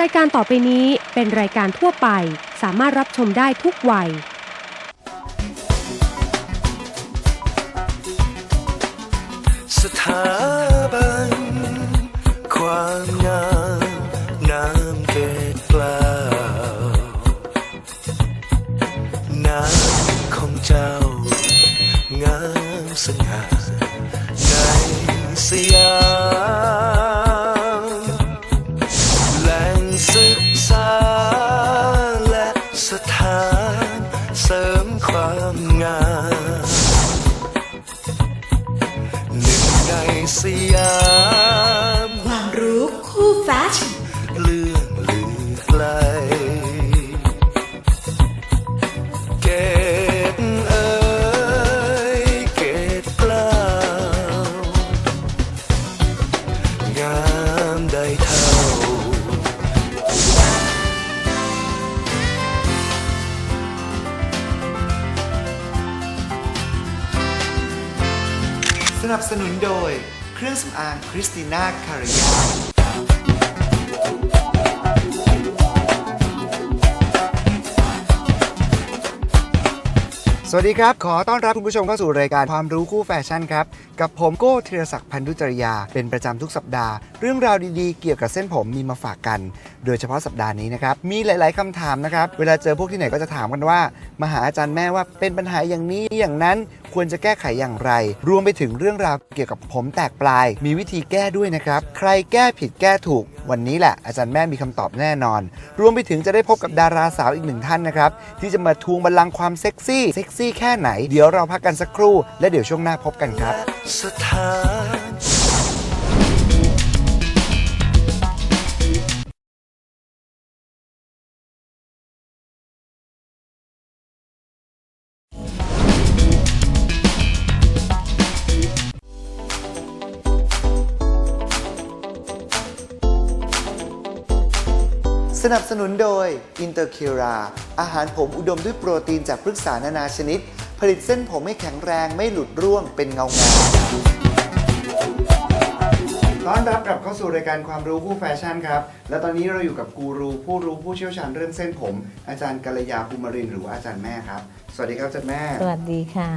รายการต่อไปนี้เป็นรายการทั่วไป สามารถรับชมได้ทุกวัย สถา ความงามหนึ่งในสยาม ความรู้คู่แฟชั่นางคริสติน่าคาริยา วัสดีครับ ขอต้อนรับคุณผู้ชมเข้าสู่รายการความรู้คู่แฟชั่นครับ กับผมโก้ธีรศักดิ์พันธุจริยา เป็นประจำทุกสัปดาห์ เรื่องราวดีๆ เกี่ยวกับเส้นผมมีมาฝากกัน โดยเฉพาะสัปดาห์นี้นะครับ มีหลาย ๆคำถามนะครับ เวลาเจอพวกที่ไหนก็จะถามกันว่า มาหาอาจารย์แม่ว่าเป็นปัญหาอย่างนี้อย่างนั้นควรจะแก้ไขอย่างไร รวมไปถึงเรื่องราวเกี่ยวกับผมแตกปลาย มีวิธีแก้ด้วยนะครับ ใครแก้ผิดแก้ถูก วันนี้แหละอาจารย์แม่มีคำตอบแน่นอน รวมไปถึงจะได้พบกับดาราสาวอีกหนึ่งท่านนะครับที่จะมาทวงบัลลังก์ความเซ็กซี่เซ็กซี่แค่ไหน เดี๋ยวเราพักกันสักครู่ และเดี๋ยวช่วงหน้าพบกันครับสถาน สนับสนุนโดย i n t e r c u r a อาหารผมอุดมด้วยโปรตีนจากพฤกษานานาชนิด ผลิตเส้นผมให้แข็งแรงไม่หลุดร่วงเป็นเงางามต้อนรับกลับเข้าสู่รายการความรู้คู่แฟชั่นครับ และตอนนี้เราอยู่กับกูรูผู้รู้ผู้เชี่ยวชาญเรื่องเส้นผม อาจารย์กัลยาภูมิรินทร์หรือว่าอาจารย์แม่ครับ สวัสดีครับอาจารย์แม่ สวัสดีค่ะ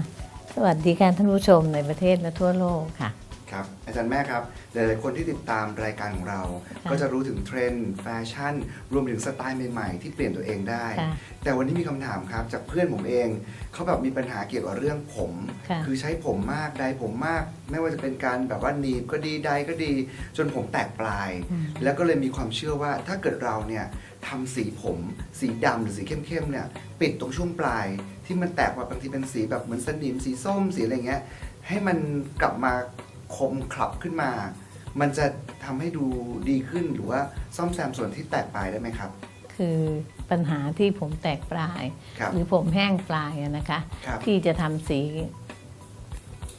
สวัสดีค่ะท่านผู้ชมในประเทศและทั่วโลกค่ะ ครับอาจารย์แม่ครับหลายๆคนที่ติดตามรายการของเราค่ะก็จะรู้ถึงเทรนด์แฟชั่น รวมถึงสไตล์ใหม่ๆที่เปลี่ยนตัวเองได้ ค่ะ แต่วันนี้มีคำถามครับ จากเพื่อนผมเองเขาแบบมีปัญหาเกี่ยวกับเรื่องผม ค่ะอใช้ผมมากใดผมมาก ไม่ว่าจะเป็นการแบบว่าหนีบก็ดีใดก็ดี จนผมแตกปลาย อืม แล้วก็เลยมีความเชื่อว่าถ้าเกิดเราเนี่ยทำสีผม สีดำหรือสีเข้มๆเนี่ยปิดตรงช่วงปลาย ที่มันแตกว่าบางทีเป็นสีแบบเหมือนสนิมสีส้มสีอะไรเงี้ยให้มันกลับมา คมคลับขึ้นมา มันจะทำให้ดูดีขึ้นหรือว่าซ่อมแซมส่วนที่แตกปลายได้ไหมครับ คือปัญหาที่ผมแตกปลายครับหรือผมแห้งปลายอะนะคะครับที่จะทำสี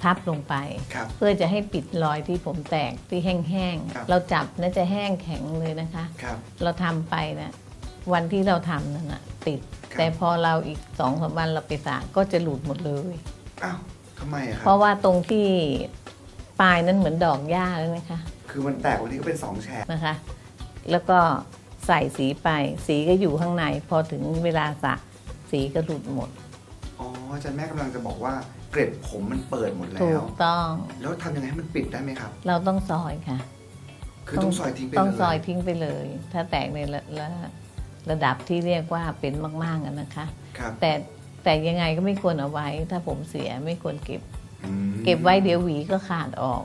ทับลงไปครับเพื่อจะให้ปิดรอยที่ผมแตกที่แห้งครับๆเราจับน่าจะแห้งแข็งเลยนะคะครับเราทำไปนะวันที่เราทำนั่นนะติดครับแต่พอเราอีกสองสามวันเราไปสระก็จะหลุดหมดเลยอ้าวทำไมอะคเพรับราะว่าตรงที่ ปลายนั้นเหมือนดอกหญ้าเลยนะคะ คือมันแตกวันนี้ก็เป็นสองแฉกนะคะ แล้วก็ใส่สีไป สีก็อยู่ข้างใน พอถึงเวลาสระสีก็หลุดหมด อ๋ออาจารย์แม่กำลังจะบอกว่าเกร็ดผมมันเปิดหมดแล้ถูว กต้อง แล้วทำยังไงให้มันปิดได้ไหมครับ เราต้องซอยค่ะ คือต้องซอยทิ้งไปเลยต้องซอยทิ้งไปเลย ถ้าแตกในระระระดับที่เรียกว่าเป็นมากๆอะนะคะ ครับ แต่แต่ยังไงก็ไม่ควรเอาไว้ ถ้าผมเสียไม่ควรเก็บอืม เก็บไว้เดี๋ยวหวีก็ขาดออก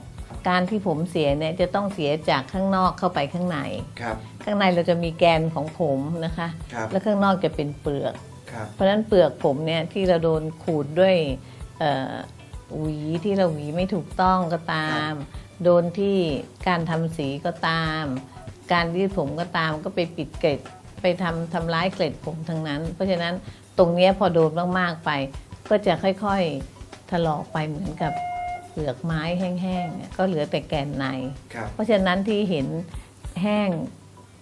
การที่ผมเสียเนี่ยจะต้องเสียจากข้างนอกเข้าไปข้างใน ครับ ข้างในเราจะมีแกนของผมนะคะ ครับ แล้วข้างนอกจะเป็นเปลือก ครับ เพราะฉะนั้นเปลือกผมเนี่ยที่เราโดนขูดด้วยเอ่อหวีที่เราหวีไม่ถูกต้องก็ตาม โดนที่การทำสีก็ตาม การยืดผมก็ตามก็ไปปิดเกล็ดไปทำทำร้ายเกล็ดผมทั้งนั้น เพราะฉะนั้นตรงเนี้ยพอโดนมากๆไป ก็จะค่อยๆ ถลอกไปเหมือนกับเปลือกไม้แห้งๆเนี่ยก็เหลือแต่แกนใน ครับ เพราะฉะนั้นที่เห็นแห้ง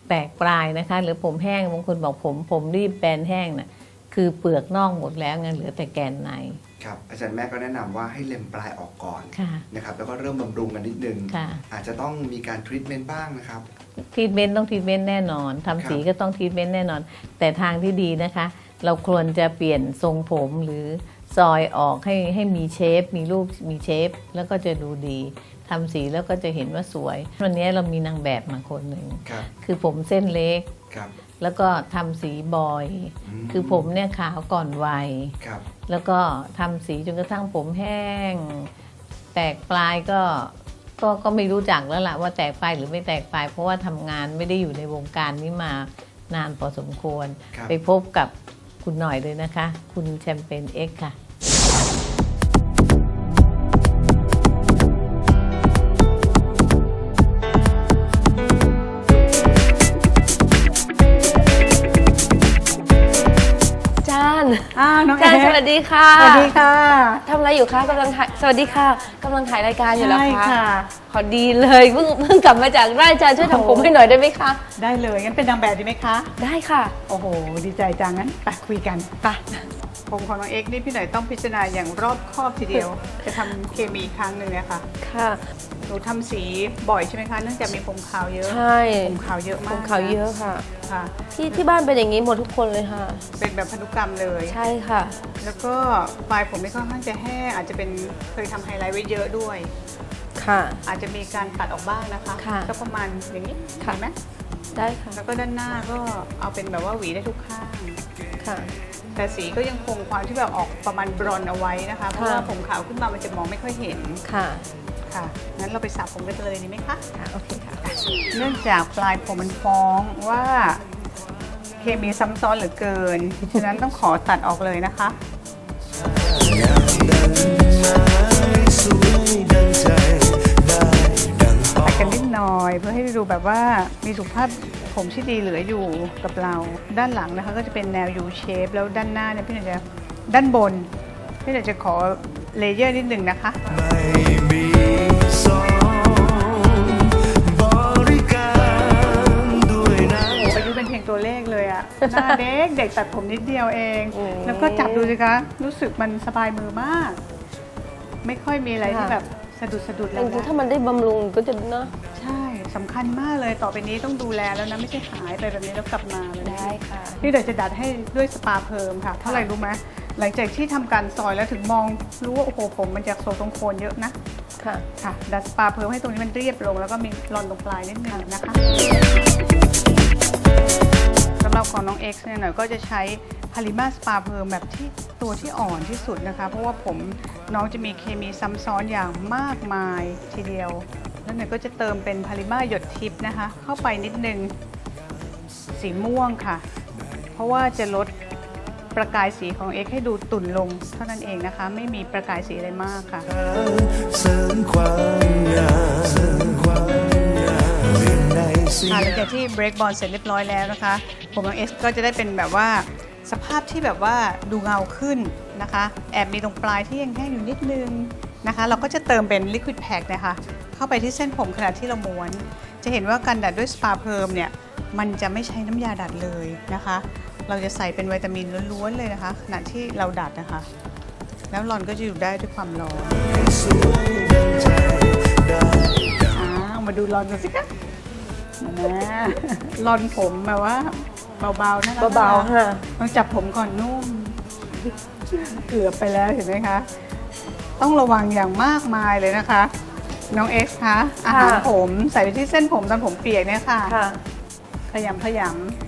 แตกปลายนะคะ หรือผมแห้งบางคนบอกผม ผมรีบแบนแห้งน่ะคือเปลือกนอกหมดแล้วไงเหลือแต่แกนใน ครับ อาจารย์แม่ก็แนะนำว่าให้เล็มปลายออกก่อนค่ะ นะครับ แล้วก็เริ่มบำรุงกันนิดนึง ค่ะอาจจะต้องมีการทรีทเมนต์บ้างนะครับ ทีทเมนต์ต้องทีทเมนต์แน่นอนทำสีครับก็ต้องทีทเมนต์แน่นอน แต่ทางที่ดีนะคะ เราควรจะเปลี่ยนทรงผมหรือ ซอยออกให้ให้มีเชฟ มีรูปมีเชฟ แล้วก็จะดูดีทำสีแล้วก็จะเห็นว่าสวย วันนี้เรามีนางแบบมาคนหนึ่งครับคือผมเส้นเล็ก ครับ แล้วก็ทำสีบอยคือผมเนี่ยขาวก่อนวัย ครับ แล้วก็ทำสีจนกระทั่งผมแห้ง แตกปลายก็ก็ก็ไม่รู้จักแล้วล่ะว่าแตกปลายหรือไม่แตกปลาย เพราะว่าทำงานไม่ได้อยู่ในวงการนี้มานานพอสมควร ครับ ไปพบกับคุณหน่อยเลยนะคะ คุณแชมเปญเอ็กซ์ค่ะ ดีค่ะสวัสดีค่ะทำอะไรอยู่คะกำลังถ่ายสวัสดีค่ะกำลังถ่ายรายการอยู่แล้วใช่คะค่ะพอดีเลยเพิ่งเพิ่งกลับมาจากไร่จานช่วยทำผมให้หน่อยได้ไหมคะ ได้เลยงั้นเป็นนางแบบดีไหมคะ ได้ค่ะ โอ้โห ดีใจจังงั้นไปคุยกันไป ผมของน้องเอ็กซ์นี่พี่หน่อยต้องพิจารณาอย่างรอบคอบทีเดียว จะทำเคมีอีกครั้งหนึ่งนะคะค่ะ หนูทำสีบ่อยใช่ไหมคะเนื่องจากมีผมขาวเยอะใช่ผมขาวเยอะผมากขาวเยอะค่ะ ค่ะ ที่ที่บ้านเป็นอย่างนี้หมดทุกคนเลยค่ะ เป็นแบบพันธุกรรมเลย ใช่ค่ะ แล้วก็ปลายผมไม่ค่อนข้างจะแห้งอาจจะเป็นเคยทำไฮไลท์ไว้เยอะด้วย ค่ะ อาจจะมีการตัดออกบ้างนะคะ ค่ะก็ประมาณอย่างนี้ค่ะ เห็นไหมได้ค่ะแล้วก็ด้านหน้าก็เอาเป็นแบบว่าหวีได้ทุกข้าง ค่ะ แต่สีก็ยังคงความที่แบบออกประมาณบรอนซ์เอาไว้นะคะ เพราะว่าผมขาวขึ้นมามันจะมองไม่ค่อยเห็น ค่ะ ค่ะ งั้นเราไปสระผมกันเลยดีไหมคะค่ะโอเคค่ะ เนื่องจากปลายผมมันฟ้องว่าเคมีซ้ำซ้อนเหลือเกิน ฉะนั้นต้องขอตัดออกเลยนะคะสวยดังใจได้ดังปอตัดกันนิดหน่อยเพื่อให้ดูแบบว่ามีสุขภาพ ผมที่ดีเหลืออยู่กับเรา ด้านหลังนะคะก็จะเป็นแนว U shape แล้วด้านหน้าเนี่ยพี่หน่อยจะด้านบน พี่หน่อยจะขอเลเยอร์นิดหนึ่งนะคะไม่มีสองบริการด้วยนะอายุเป็นเพียงตัวเลขเลยอะหน้าเด็กเด็กตัดผมนิดเดียวเองโอ้แล้วก็จับดูสิคะ รู้สึกมันสบายมือมาก ไม่ค่อยมีอะไรที่ค่ะแบบสะดุดสะดุดจแล้วริงๆนะถ้ามันได้บำรุงก็จะเนอะใช่ สำคัญมากเลยต่อไปนี้ต้องดูแลแล้วนะไม่ใช่หายไปแบบนี้แล้วกลับมาเลยนะได้ค่ะ นี่เดี๋ยวจะดัดให้ด้วยสปาเพิ่มค่ะ เท่าไหร่รู้ไหมหลังจากที่ทำการซอยแล้วถึงมองรู้ว่าโอ้โหผมมันจากโซตรงโคนเยอะนะค่ะ ค่ะดัดสปาเพิ่มให้ตรงนี้มันเรียบลง แล้วก็มีรอนตรงปลายนิดนึงนะคะสำหรับของน้อง X เนี่ยหน่อยก็จะใช้พาริมาสปาเพิ่มแบบที่ตัวที่อ่อนที่สุดนะคะ เพราะว่าผมน้องจะมีเคมีซ้ำซ้อนอย่างมากมายทีเดียว แล้วหน่อยก็จะเติมเป็นพาริมาหยดทิพย์นะคะ เข้าไปนิดนึงสีม่วงค่ะ เพราะว่าจะลดประกายสีของ X ให้ดูตุ่นลงเท่านั้นเองนะคะ ไม่มีประกายสีอะไรมากค่ะเสริมความงามเสริมความงามเรียนในสิ่งค่ะหลังจากที่เบรกบอลเสร็จเรียบร้อยแล้วนะคะ ผมของเอสก็จะได้เป็นแบบว่าสภาพที่แบบว่าดูเงาขึ้นนะคะ แอบมีตรงปลายที่ยังแห้งอยู่นิดนึงนะคะ เราก็จะเติมเป็นลิควิดแพคนะคะ เข้าไปที่เส้นผมขณะที่เราม้วน จะเห็นว่าการดัดด้วยสปาเพิร์มเนี่ยมันจะไม่ใช้น้ำยาดัดเลยนะคะ เราจะใส่เป็นวิตามินล้วนๆเลยนะคะ ขณะที่เราดัดนะคะ แล้วรอนก็จะอยู่ได้ด้วยความร้อนสวยดังใจได้ดังอ่าเอามาดูรอนกันสิคะนะรอนผมแบบว่าเบาๆนะคะเบาๆค่ะต้องจับผมก่อนนุ่มเกือบไปแล้วเห็นไหมคะ ต้องระวังอย่างมากมายเลยนะคะ น้องเอ็กซ์คะอาหารผมใส่ไปที่เส้นผมตอนผมเปียกเนี่ยค่ะ ค่ะ ขยำขย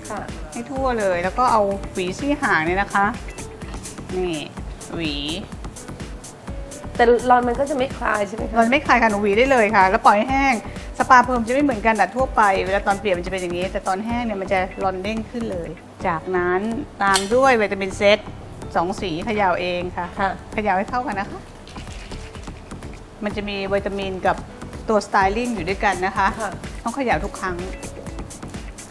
ค่ะำให้ทั่วเลย แล้วก็เอาหวีซี่หางเนี่ยนะคะ นี่หวีแต่รอนมันก็จะไม่คลายใช่ไหมคะเราไม่คลายค่ะหนูหวีได้เลยค่ะ แล้วปล่อยให้แห้ง สปาเพิ่มจะไม่เหมือนกันดัดทั่วไป เวลาตอนเปียกมันจะเป็นอย่างนี้ แต่ตอนแห้งเนี่ยมันจะรอนเด้งขึ้นเลย จากนั้นตามด้วยวิตามินเซตสองสีเขย่าเองค่ะค่ะ เขย่าให้เข้ากันนะคะ มันจะมีวิตามินกับตัวสไตลิ่งอยู่ด้วยกันนะคะ ค่ะ ต้องเขย่าทุกครั้ง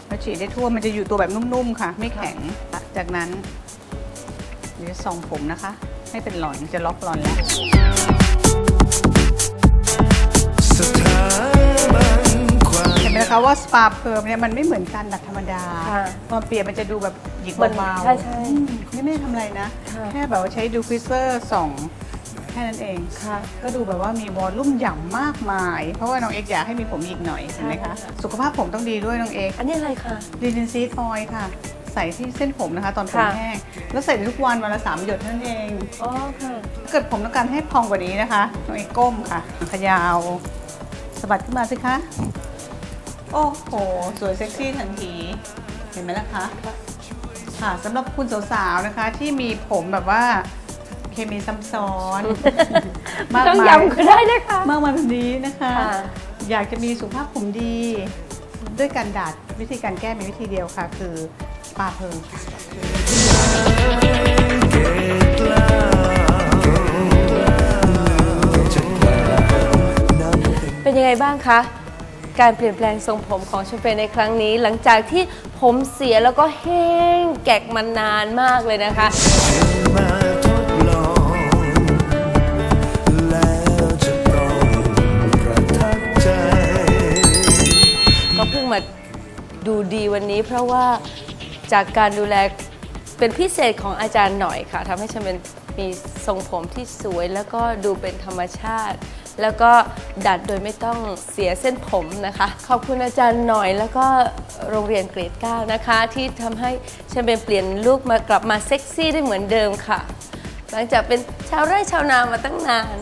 แล้วฉีดได้ทั่วมันจะอยู่ตัวแบบนุ่มๆค่ะ ไม่แข็ง จากนั้นเดี๋ยวจะส่องผมนะคะ ให้เป็นหลอนจะล็อกหลอนแล้ว สถาบันความเห็นไหมคะว่าสปาเพิร์มเนี่ยมันไม่เหมือนการดัดธรรมดาค่ะตอนเปลี่ยนมันจะดูแบบหยิกเหมือนเบาๆ ใช่ใช่อืมนี่ไม่ได้ทำอะไรนะ ค่ะ แค่แบบว่าใช้ดูฟิเซอร์ส่อง แค่นั้นเองค่ะ ก็ดูแบบว่ามีวอลลุ่มหย่ำมากมาย เพราะว่าน้องเอ็กซ์อยากให้มีผมอีกหน่อยเห็นไหมคะ สุขภาพผมต้องดีด้วยน้องเอ็กซ์อันนี้อะไรคะดีลินซีดออยล์ค่ะ ใส่ที่เส้นผมนะคะ ตอนผมค่ะ แห้ง แล้วใส่ได้ทุกวันวันละสามหยดเท่านั้นเอง อ๋อค่ะถ้าเกิดผมต้องการให้พองกว่านี้นะคะ น้องเอ็กซ์ก้มค่ะขยาวสะบัดขึ้นมาสิคะ โอ้โห สวยเซ็กซี่ทันที เห็นไหมล่ะคะ ค่ะสำหรับคุณสาวๆนะคะที่มีผมแบบว่า เคมีซ้ำซ้อนมากต้องมายย้ำก็ได้นะคะ มากมายแบบนี้นะคะ ค่ะ อยากจะมีสุขภาพผมดี ด้วยการดัดวิธีการแก้มีวิธีเดียวค่ะ คือปาเพิงค่ะ เป็นยังไงบ้างคะ การเปลี่ยนแปลงทรงผมของแชมเปญในครั้งนี้ หลังจากที่ผมเสียแล้วก็แห้งแกกมานานมากเลยนะคะม เพิ่งมาดูดีวันนี้ เพราะว่าจากการดูแลเป็นพิเศษของอาจารย์หน่อยค่ะทำให้ฉันเป็นมีทรงผมที่สวยแล้วก็ดูเป็นธรรมชาติ แล้วก็ดัดโดยไม่ต้องเสียเส้นผมนะคะ ขอบคุณอาจารย์หน่อย แล้วก็โรงเรียนเกรดเก้านะคะ ที่ทำให้ฉันเป็นเปลี่ยนลุคมากลับมาเซ็กซี่ได้เหมือนเดิมค่ะ หลังจากเป็นชาวไร่ชาวนามาตั้งนาน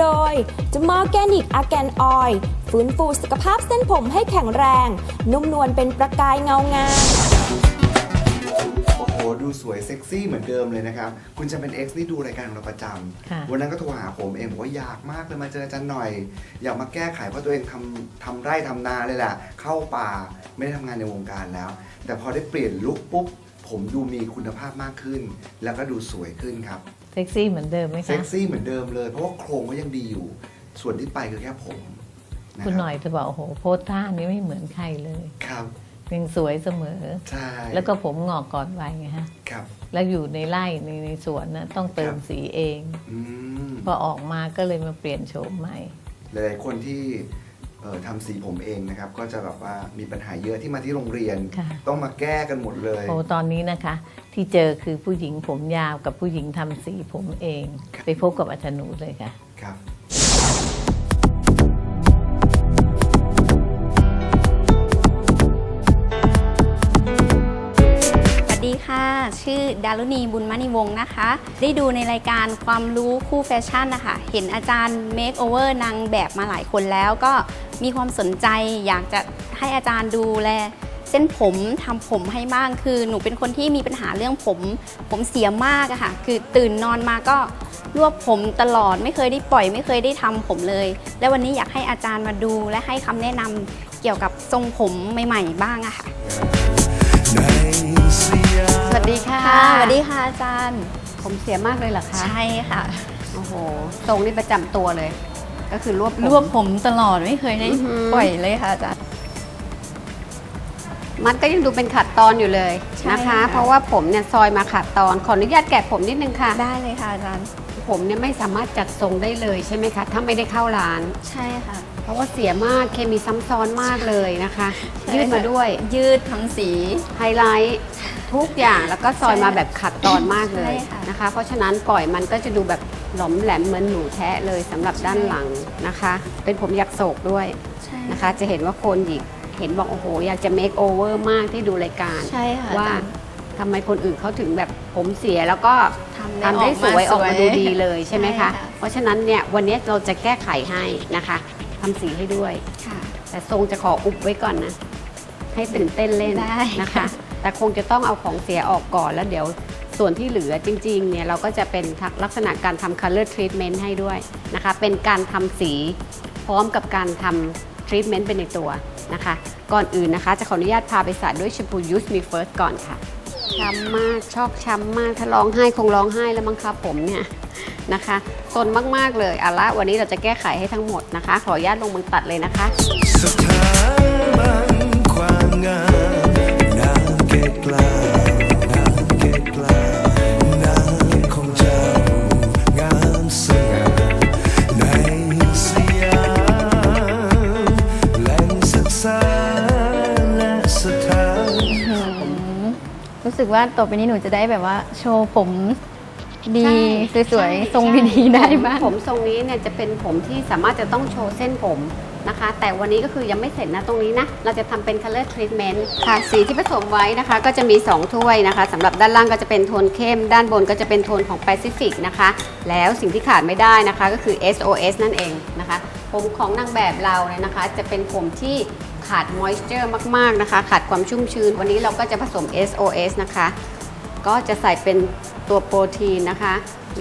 โดยจมอร์แกนิกอาแกนออยฟื้นฟูสุขภาพเส้นผมให้แข็งแรง นุ่มนวลเป็นประกายเงางามโอ้โหดูสวยเซ็กซี่เหมือนเดิมเลยนะครับ คุณจะเป็น X นี่ดูรายการของเราประจค่ะำวันนั้นก็โทรหาผมเองบอกว่าอยากมากเลยมาเจออาจารย์หน่อย อยากมาแก้ไขเพราะตัวเองทำทำไร่ทำนาเลยแหละเข้าป่าไม่ได้ทำงานในวงการแล้ว แต่พอได้เปลี่ยนลุคปุ๊บ ผมดูมีคุณภาพมากขึ้น แล้วก็ดูสวยขึ้นครับ เซ็กซี่เหมือนเดิมไหมเซ็คะกซี่เหมือนเดิมเลย เพราะว่าโครงก็ยังดีอยู่ ส่วนที่ไปคือแค่ผมะรับคุณหน่อยจะบอกโอ้โหโพสท่านี้ไม่เหมือนใครเลยครับ ยังสวยเสมอ ใช่แล้วก็ผมงอกก่อนวัยไงฮะ ครับ แล้วอยู่ในไร่ในในสวนนะต้องเติมครับ สีเอง อืมพอออกมาก็เลยมาเปลี่ยนโฉมใหม่ หลายๆคนที่ เอ่อทำสีผมเองนะครับ ก็จะแบบว่ามีปัญหาเยอะที่มาที่โรงเรียน ค่ะ ต้องมาแก้กันหมดเลยโอ้ตอนนี้นะคะ ที่เจอคือผู้หญิงผมยาวกับผู้หญิงทำสีผมเองครับไปพบกับอาจารย์หนูเลยค่ะ ครับ ชื่อดารุณีบุญมณีวงศ์นะคะ ได้ดูในรายการความรู้คู่แฟชั่นนะคะ เห็นอาจารย์เมคโอเวอร์นางแบบมาหลายคนแล้วก็มีความสนใจอยากจะให้อาจารย์ดูแลเส้นผมทำผมให้บ้างคือหนูเป็นคนที่มีปัญหาเรื่องผม ผมเสียมากอะค่ะ คือตื่นนอนมาก็รวบผมตลอดไม่เคยได้ปล่อย ไม่เคยได้ทำผมเลย และวันนี้อยากให้อาจารย์มาดูและให้คำแนะนำเกี่ยวกับทรงผมใหม่ ๆ บ้างอะค่ะ สยามสวัสดีค่ะค่ะสวัสดีค่ะอาจารย์ ผมเสียมากเลยเหรอคะ ใช่ค่ะ โอ้โห ทรงนี่ประจำตัวเลย ก็คือรวบผม รวบผมตลอดไม่เคยได้อื้อหือ ปล่อยเลยค่ะอาจารย์ มันก็ยังดูเป็นขัดตอนอยู่เลยใช่นะคะ ค่ะ เพราะว่าผมเนี่ยซอยมาขัดตอน ขออนุญาตแกะผมนิดนึงค่ะ ได้เลยค่ะอาจารย์ ผมเนี่ยไม่สามารถจัดทรงได้เลยใช่ไหมคะ ถ้าไม่ได้เข้าร้าน ใช่ค่ะเพ ราะว่าเสียมากเคมีซ้ำซ้อนมากเลยนะคะ ใช่ยืดมาด้วยยืดทั้งสี ไฮไลท์ทุกอย่างแล้วก็ซอยใช่มาแบบขัดตอนมากเลยใช่ค่ะ นะคะ เพราะฉะนั้นปล่อยมันก็จะดูแบบหลอมแหลมเหมือนหนูแทะเลยสำหรับด้านหลังนะคะ เป็นผมยักษ์โศกด้วยใช่นะคะ จะเห็นว่าโคนหยิกเห็นบอกโอ้โหอยากจะ make over มากที่ดูรายการ ใช่ค่ะว่าอาจารย์ทำไมคนอื่นเขาถึงแบบผมเสียแล้วก็ทำทำได้สวยออกมาดูดีเลยใช่ไหมใช่คะค่ะเพราะฉะนั้นเนี่ยวันนี้เราจะแก้ไขให้นะคะ ทำสีให้ด้วย ค่ะ แต่ทรงจะขออุบไว้ก่อนนะ ให้ตื่นเต้นเล่นได้ นะคะ แต่คงจะต้องเอาของเสียออกก่อนแล้วเดี๋ยวส่วนที่เหลือจริงๆเนี่ยเราก็จะเป็นลักษณะการทำ color treatment ให้ด้วยนะคะ เป็นการทำสีพร้อมกับการทำ treatment เป็นในตัวนะคะ ก่อนอื่นนะคะ จะขออนุญาตพาไปสระด้วยแชมพู Use Me First ก่อนค่ะช้ำมากชอกช้ำมากถ้าร้องไห้คงร้องไห้แล้วมั้งคะผมเนี่ย นะคะซนมาก ๆ เลยเอาละวันนี้เราจะแก้ไขให้ทั้งหมดนะคะ ขออนุญาตลงมือตัดเลยนะคะสถานบันความงามรู้สึกว่าต่อไปนี้หนูจะได้แบบว่าโชว์ผม ดีใช่สวยใช่ๆทรงดีๆได้บ้างผมทรงนี้เนี่ยจะเป็นผมที่สามารถจะต้องโชว์เส้นผมนะคะ แต่วันนี้ก็คือยังไม่เสร็จนะตรงนี้นะ เราจะทำเป็น color treatment ค่ะ สีที่ผสมไว้นะคะ ก็จะมี 2 ถ้วยนะคะสำหรับด้านล่างก็จะเป็นโทนเข้ม ด้านบนก็จะเป็นโทนของ Pacific นะคะ แล้วสิ่งที่ขาดไม่ได้นะคะ ก็คือ SOS นั่นเองนะคะ ผมของนางแบบเราเนี่ยนะคะ จะเป็นผมที่ขาด moisture มากๆนะคะ ขาดความชุ่มชื้น วันนี้เราก็จะผสม SOS นะคะ ก็จะใส่เป็นตัวโปรตีนนะคะ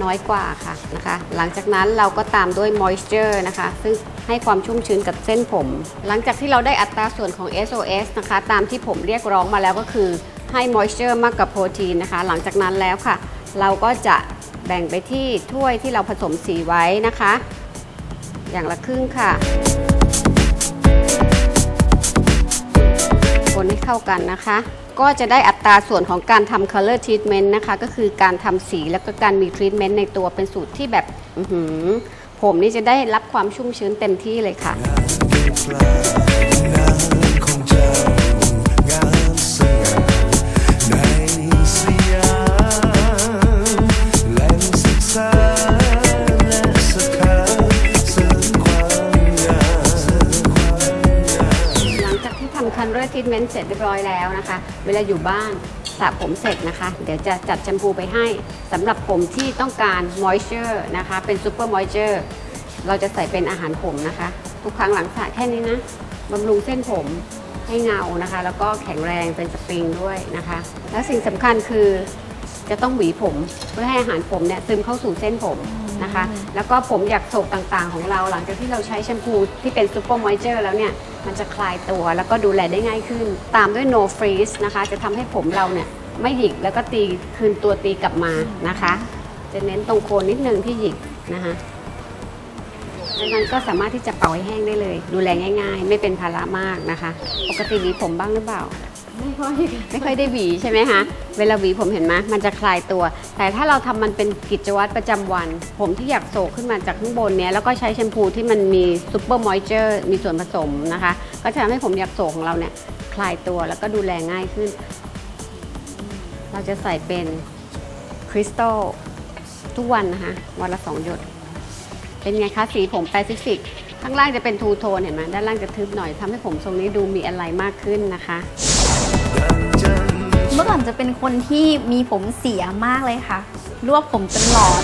น้อยกว่าค่ะนะคะ หลังจากนั้นเราก็ตามด้วย moisture นะคะ ซึ่งให้ความชุ่มชื้นกับเส้นผม หลังจากที่เราได้อัตราส่วนของ SOS นะคะ ตามที่ผมเรียกร้องมาแล้วก็คือให้ moisture มากกว่าโปรตีนนะคะ หลังจากนั้นแล้วค่ะ เราก็จะแบ่งไปที่ถ้วยที่เราผสมสีไว้นะคะ อย่างละครึ่งค่ะคนให้เข้ากันนะคะ ก็จะได้อัตราส่วนของการทำ color treatment นะคะ ก็คือการทำสีแล้วก็การมี treatment ในตัวเป็นสูตรที่แบบผมนี่จะได้รับความชุ่มชื้นเต็มที่เลยค่ะำ color treatment เสร็จเรียบร้อยแล้วนะคะ เวลาอยู่บ้านสระผมเสร็จนะคะ เดี๋ยวจะจัดแชมพูไปให้สำหรับผมที่ต้องการ moisture นะคะ เป็น super moisture เราจะใส่เป็นอาหารผมนะคะ ทุกครั้งหลังสระแค่นี้นะบำรุงเส้นผมให้เงานะคะ แล้วก็แข็งแรงเป็นสปริงด้วยนะคะ แล้วสิ่งสำคัญคือจะต้องหวีผมเพื่อให้อาหารผมเนี่ยซึมเข้าสู่เส้นผม นะคะ แล้วก็ผมอยากโศกต่างๆ ของเราหลังจากที่เราใช้แชมพูที่เป็นซูเปอร์มอยเจอร์แล้วเนี่ย มันจะคลายตัวแล้วก็ดูแลได้ง่ายขึ้น ตามด้วย no freeze นะคะ จะทำให้ผมเราเนี่ยไม่หยิกแล้วก็ตีคืนตัวตีกลับมานะคะ จะเน้นตรงโคนนิดนึงที่หยิกนะคะดังนั้นก็สามารถที่จะเป่าให้แห้งได้เลย ดูแลง่าย ๆ ไม่เป็นภาระมากนะคะ ปกติหวีผมบ้างหรือเปล่า ไม่ค่อยไม่ค่อยได้หวีใช่ไหมคะ เวลาหวีผมเห็นไหมมันจะคลายตัว แต่ถ้าเราทำมันเป็นกิจวัตรประจำวัน ผมที่อยากโศกขึ้นมาจากข้างบนเนี้ยแล้วก็ใช้แชมพูที่มันมีซูเปอร์มอยเจอร์มีส่วนผสมนะคะ ก็จะทำให้ผมอยากโศกของเราเนี่ยคลายตัวแล้วก็ดูแลง่ายขึ้น เราจะใส่เป็นคริสตัลทุกวันนะคะวันละสองหยด เป็นไงคะสีผมแปซิฟิกข้างล่างจะเป็นทูโทนเห็นไหมด้านล่างจะทึบหน่อยทำให้ผมทรงนี้ดูมีอะไรมากขึ้นนะคะ มื่อก่อนจะเป็นคนที่มีผมเสียมากเลยค่ะ รวบผมจนหลอด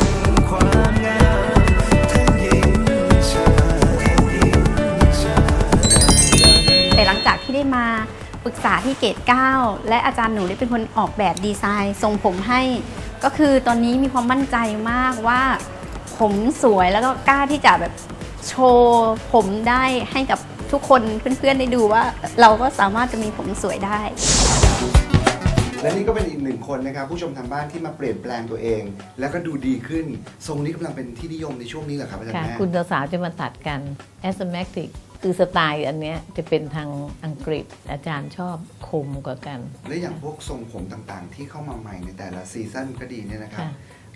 แต่หลังจากที่ได้มาปรึกษาที่เกต9และอาจารย์หนูได้เป็นคนออกแบบดีไซน์ทรงผมให้ ก็คือตอนนี้มีความมั่นใจมากว่า ผมสวยแล้วก็กล้าที่จะแบบโชว์ผมได้ให้กับทุกคนเพื่อนๆได้ดูว่า เราก็สามารถจะมีผมสวยได้ และนี่ก็เป็นอีกหนึ่งคนนะครับ ผู้ชมทางบ้านที่มาเปลี่ยนแปลงตัวเอง แล้วก็ดูดีขึ้น ทรงนี้กำลังเป็นที่นิยมในช่วงนี้เหรอครับอาจารย์ค่ะแม่คุณสาวๆจะมาตัดกัน a s m a t i c คือสไตล์อันเนี้ยจะเป็นทางอังกฤษอาจารย์ชอบคมกว่ากัน และอย่างพวกทรงผมต่างๆ ที่เข้ามาใหม่ในแต่ละซีซั่นก็ดีเนี่ยนะครับ ค่ะ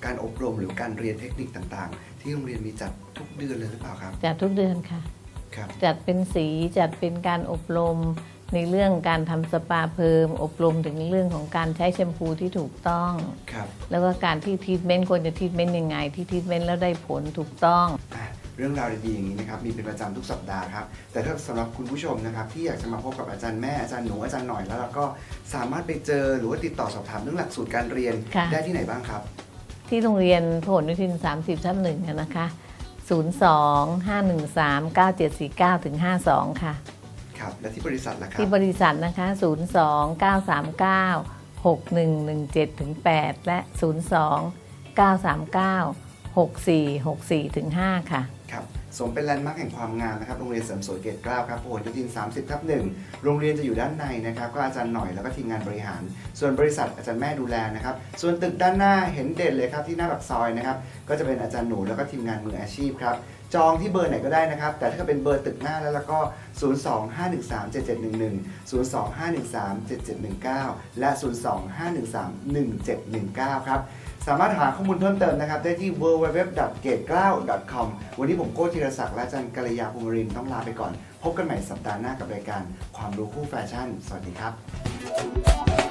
การอบรมหรือการเรียนเทคนิคต่างๆ ที่โรงเรียนมีจัดทุกเดือนเลยหรือเปล่าครับจัดทุกเดือนค่ะ ครับ จัดเป็นสีจัดเป็นการอบรม ในเรื่องการทำสปาเพิ่ม อบรมถึงเรื่องของการใช้แชมพูที่ถูกต้อง ครับแล้วก็การที่ทีทเมนต์ควรจะทีทเมนต์ยังไง ที่ทีทเมนต์แล้วได้ผลถูกต้อง อะเรื่องราวดีๆอย่างนี้นะครับมีเป็นประจำทุกสัปดาห์ครับ แต่ถ้าสำหรับคุณผู้ชมนะครับที่อยากจะมาพบกับอาจารย์แม่อาจารย์หนูอาจารย์หน่อยแล้วเราก็สามารถไปเจอหรือว่าติดต่อสอบถามเรื่องหลักสูตรการเรียนค่ะ ได้ที่ไหนบ้างครับ ที่โรงเรียนพหลโยธิน 30ทับหนึ่งอะนะคะ 02 513 9749ถึง52 ค่ะ ครับและที่บริษัทล่ะครับที่บริษัทนะคะ 02 939 6117ถึง8และ 02 939 6464ถึง5ค่ะ ครับ สมเป็นแลนด์มาร์คแห่งความงามนะครับ โรงเรียนเสริมสวยเกตเกล้าครับพหลโยธิน 30 ทับหนึ่งโรงเรียนจะอยู่ด้านในนะครับ ก็อาจารย์หน่อยแล้วก็ทีมงานบริหาร ส่วนบริษัทอาจารย์แม่ดูแลนะครับ ส่วนตึกด้านหน้าเห็นเด่นเลยครับที่หน้าปากซอยนะครับ ก็จะเป็นอาจารย์หนูแล้วก็ทีมงานมืออาชีพครับ จองที่เบอร์ไหนก็ได้นะครับ แต่ถ้าเป็นเบอร์ตึกหน้าแล้วแล้วก็ 025137711 025137719 และ 025131719 ครับ สามารถหาข้อมูลเพิ่มเติมนะครับ ได้ที่ www.gate9.com วันนี้ผมโก้ธีรศักดิ์และอาจันกัลยาภูมิรินทร์ต้องลาไปก่อน พบกันใหม่สัปดาห์หน้ากับรายการความรู้คู่แฟชั่น สวัสดีครับ